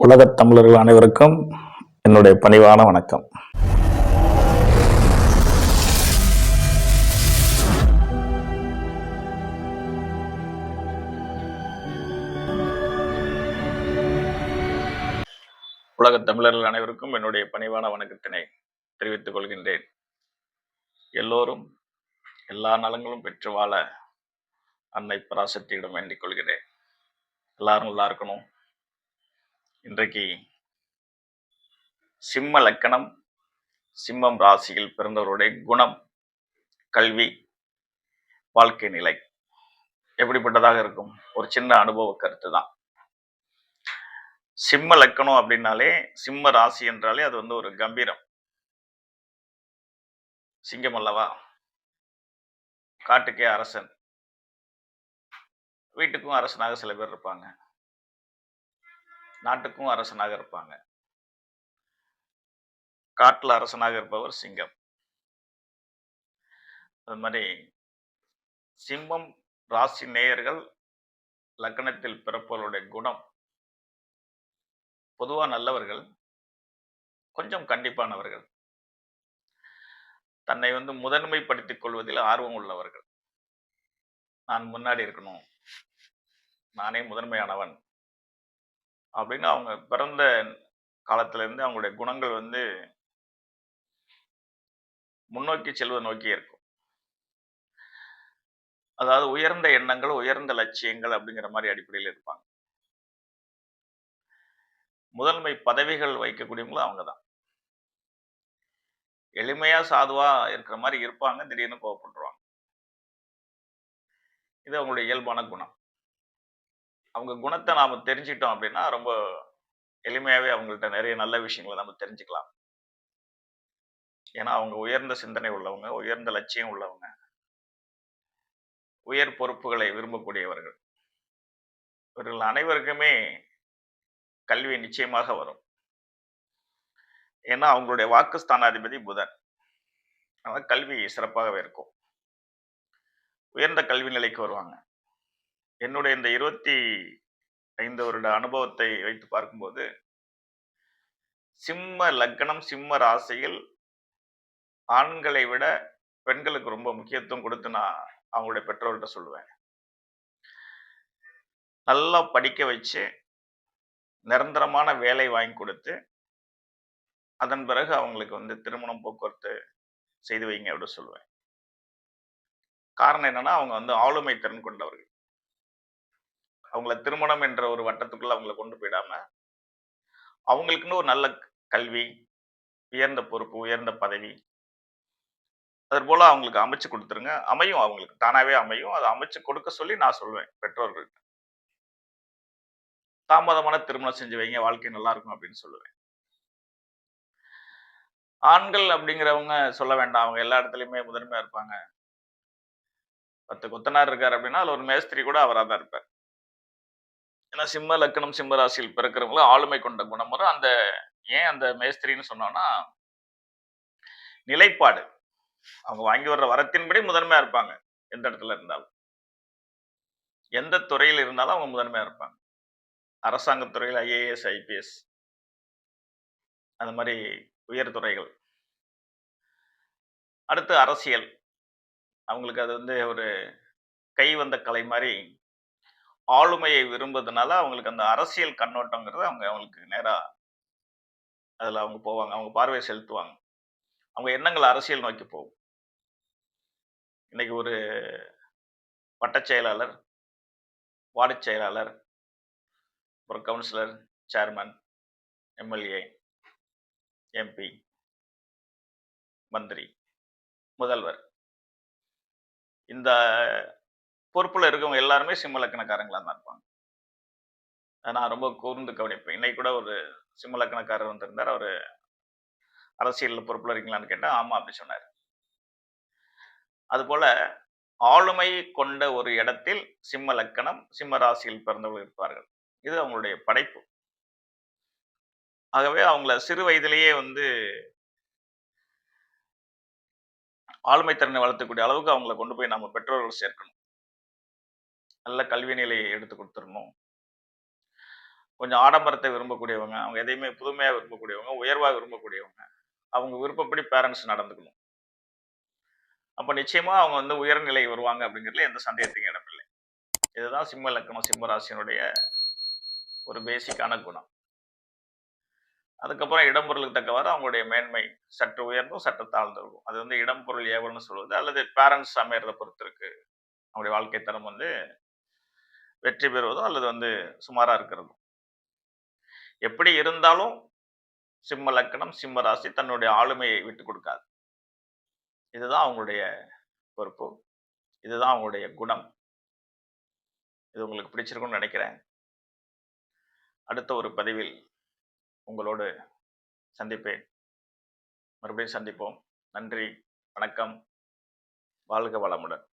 உலகத் தமிழர்கள் அனைவருக்கும் என்னுடைய பணிவான வணக்கம். உலகத் தமிழர்கள் அனைவருக்கும் என்னுடைய பணிவான வணக்கத்தினை தெரிவித்துக் கொள்கின்றேன். எல்லோரும் எல்லா நலங்களும் பெற்று வாழ அன்னை பராசக்தியிடம் வேண்டிக் கொள்கிறேன். எல்லாரும் நல்லா இருக்கணும். இன்றைக்கு சிம்ம லக்கணம் சிம்மம் ராசியில் பிறந்தவருடைய குணம் கல்வி வாழ்க்கை நிலை எப்படிப்பட்டதாக இருக்கும்? ஒரு சின்ன அனுபவ கருத்து தான். சிம்ம லக்கணம் அப்படின்னாலே சிம்ம ராசி என்றாலே அது வந்து ஒரு கம்பீரம். சிங்கம் அல்லவா? காட்டுக்கே அரசன். வீட்டுக்கும் அரசனாக சில பேர் இருப்பாங்க. நாட்டுக்கும் அரசனாக இருப்பாங்க. காட்டில் அரசனாக இருப்பவர் சிங்கம். அது மாதிரி சிம்மம் ராசி நேயர்கள் லக்கணத்தில் பிறப்பவர்களுடைய குணம் பொதுவாக நல்லவர்கள் கொஞ்சம் கண்டிப்பானவர்கள். தன்னை வந்து முதன்மைப்படுத்திக் கொள்வதில் ஆர்வம் உள்ளவர்கள். நான் முன்னாடி இருக்கணும். நானே முதன்மையானவன். அப்படின்னு அவங்க பிறந்த காலத்துல இருந்து அவங்களுடைய குணங்கள் வந்து முன்னோக்கி செல்வதை நோக்கி இருக்கும். அதாவது உயர்ந்த எண்ணங்கள் உயர்ந்த லட்சியங்கள் அப்படிங்கிற மாதிரி அடிப்படையில் இருப்பாங்க. முதன்மை பதவிகள் வைக்கக்கூடியவங்களும் அவங்க தான். எளிமையா சாதுவா இருக்கிற மாதிரி இருப்பாங்க திடீர்னு கோவப்பட்டுருவாங்க. இது அவங்களுடைய இயல்பான குணம். அவங்க குணத்தை நாம தெரிஞ்சுக்கிட்டோம் அப்படின்னா ரொம்ப எளிமையாகவே அவங்கள்ட்ட நிறைய நல்ல விஷயங்களை நம்ம தெரிஞ்சுக்கலாம். ஏன்னா அவங்க உயர்ந்த சிந்தனை உள்ளவங்க உயர்ந்த லட்சியம் உள்ளவங்க. உயர் பொறுப்புகளை விரும்பக்கூடியவர்கள். இவர்கள் அனைவருக்குமே கல்வி நிச்சயமாக வரும். ஏன்னா அவங்களுடைய வாக்கு ஸ்தானாதிபதி புதன். அதனால் கல்வி சிறப்பாகவே இருக்கும். உயர்ந்த கல்வி நிலைக்கு வருவாங்க. என்னுடைய இந்த இருபத்தி ஐந்து வருட அனுபவத்தை வைத்து பார்க்கும்போது சிம்ம லக்னம் சிம்ம ராசியில் ஆண்களை விட பெண்களுக்கு ரொம்ப முக்கியத்துவம் கொடுத்து நான் அவங்களுடைய பெற்றோர்கிட்ட சொல்லுவேன். நல்லா படிக்க வச்சு நிரந்தரமான வேலை வாங்கி கொடுத்து அதன் பிறகு அவங்களுக்கு வந்து திருமணம் போக்குவரத்து செய்து வைங்க அப்படின்னு சொல்லுவேன். காரணம் என்னன்னா அவங்க வந்து ஆளுமை திறன் கொண்டவர்கள். அவங்கள திருமணம் என்ற ஒரு வட்டத்துக்குள்ள அவங்கள கொண்டு போயிடாம அவங்களுக்குன்னு ஒரு நல்ல கல்வி உயர்ந்த பொறுப்பு உயர்ந்த பதவி அது போல அவங்களுக்கு அமைச்சு கொடுத்துருங்க. அமையும் அவங்களுக்கு. தானாவே அமையும். அதை அமைச்சு கொடுக்க சொல்லி நான் சொல்லுவேன் பெற்றோர்கள்ட்ட. தாமதமான திருமணம் செஞ்சு வைங்க. வாழ்க்கை நல்லா இருக்கும் அப்படின்னு சொல்லுவேன். ஆண்கள் அப்படிங்கிறவங்க சொல்ல வேண்டாம். அவங்க எல்லா இடத்துலயுமே முதன்மையா இருப்பாங்க. பத்து கொத்தனார் இருக்காரு அப்படின்னா அதுல ஒரு மேஸ்திரி கூட அவராக தான் இருப்பார். ஏன்னா சிம்ம லக்கணம் சிம்ம ராசியில் பிறக்கிறவங்களும் ஆளுமை கொண்ட குணம் வரும் அந்த ஏன் அந்த மேஸ்திரின்னு சொன்னோம்னா நிலைப்பாடு. அவங்க வாங்கி வர்ற வரத்தின்படி முதன்மையா இருப்பாங்க எந்த இடத்துல இருந்தாலும். எந்த துறையில் இருந்தாலும் அவங்க முதன்மையா இருப்பாங்க. அரசாங்க துறையில் ஐஏஎஸ் ஐபிஎஸ் அந்த மாதிரி உயர் துறைகள். அடுத்து அரசியல். அவங்களுக்கு அது வந்து ஒரு கை வந்த கலை மாதிரி ஆளுமையை விரும்புறதுனால அவங்களுக்கு அந்த அரசியல் கண்ணோட்டங்கிறது அவங்க அவங்களுக்கு நேராக அதில் அவங்க போவாங்க. அவங்க பார்வையை செலுத்துவாங்க. அவங்க எண்ணங்கள் அரசியல் நோக்கி போகும். இன்னைக்கு ஒரு வட்டச் செயலாளர் வார்டு செயலாளர் அப்புறம் கவுன்சிலர் சேர்மன் எம்எல்ஏ எம்பி மந்திரி முதல்வர். இந்த பொறுப்புல இருக்கவங்க எல்லாருமே சிம்மலக்கணக்காரங்களா தான் இருப்பாங்க. நான் ரொம்ப கூர்ந்து கவனிப்பேன். இன்னைக்கு கூட ஒரு சிம்ம லக்கணக்காரர் வந்திருந்தார். அவர் அரசியல் பொறுப்புல இருக்கீங்களான்னு கேட்டால் ஆமா அப்படி சொன்னார். அதுபோல ஆளுமை கொண்ட ஒரு இடத்தில் சிம்ம லக்கணம் சிம்ம ராசியில் பிறந்தவர்கள் இருப்பார்கள். இது அவங்களுடைய படைப்பு. ஆகவே அவங்கள சிறு வயதிலேயே வந்து ஆளுமை திறனை வளர்த்தக்கூடிய அளவுக்கு அவங்கள கொண்டு போய் நம்ம பெற்றோர்கள் சேர்க்கணும். நல்ல கல்வி நிலையை எடுத்து கொடுத்துடணும். கொஞ்சம் ஆடம்பரத்தை விரும்பக்கூடியவங்க அவங்க எதையுமே புதுமையாக விரும்பக்கூடியவங்க உயர்வாக விரும்பக்கூடியவங்க அவங்க விருப்பப்படி பேரண்ட்ஸ் நடந்துக்கணும். அப்போ நிச்சயமாக அவங்க வந்து உயர்நிலை வருவாங்க அப்படிங்கிறதுல எந்த சந்தேகத்துக்கும் இடமில்லை இதுதான் சிம்ம லக்கணம் சிம்மராசியனுடைய ஒரு பேசிக்கான குணம். அதுக்கப்புறம் இடம்பொருளுக்கு தக்கவாறு அவங்களுடைய மேன்மை சற்று உயர்ந்தும் சற்று தாழ்ந்திருக்கும். அது வந்து இடம்பொருள் ஏவல்னு சொல்வது அல்லது பேரண்ட்ஸ் அமையறதை பொறுத்து இருக்கு அவங்களுடைய வாழ்க்கை தரம் வந்து வெற்றி பெறுவதோ அல்லது வந்து சுமாராக இருக்கிறதோ. எப்படி இருந்தாலும் சிம்ம லக்கணம் சிம்ம ராசி தன்னுடைய ஆளுமையை விட்டு கொடுக்காது. இதுதான் அவங்களுடைய பொறுப்பு. இதுதான் அவங்களுடைய குணம். இது உங்களுக்கு பிடிச்சிருக்கும்னு நினைக்கிறேன். அடுத்த ஒரு பதிவில் உங்களோடு சந்திப்பேன். மறுபடியும் சந்திப்போம். நன்றி வணக்கம். வாழ்க வளமுடன்.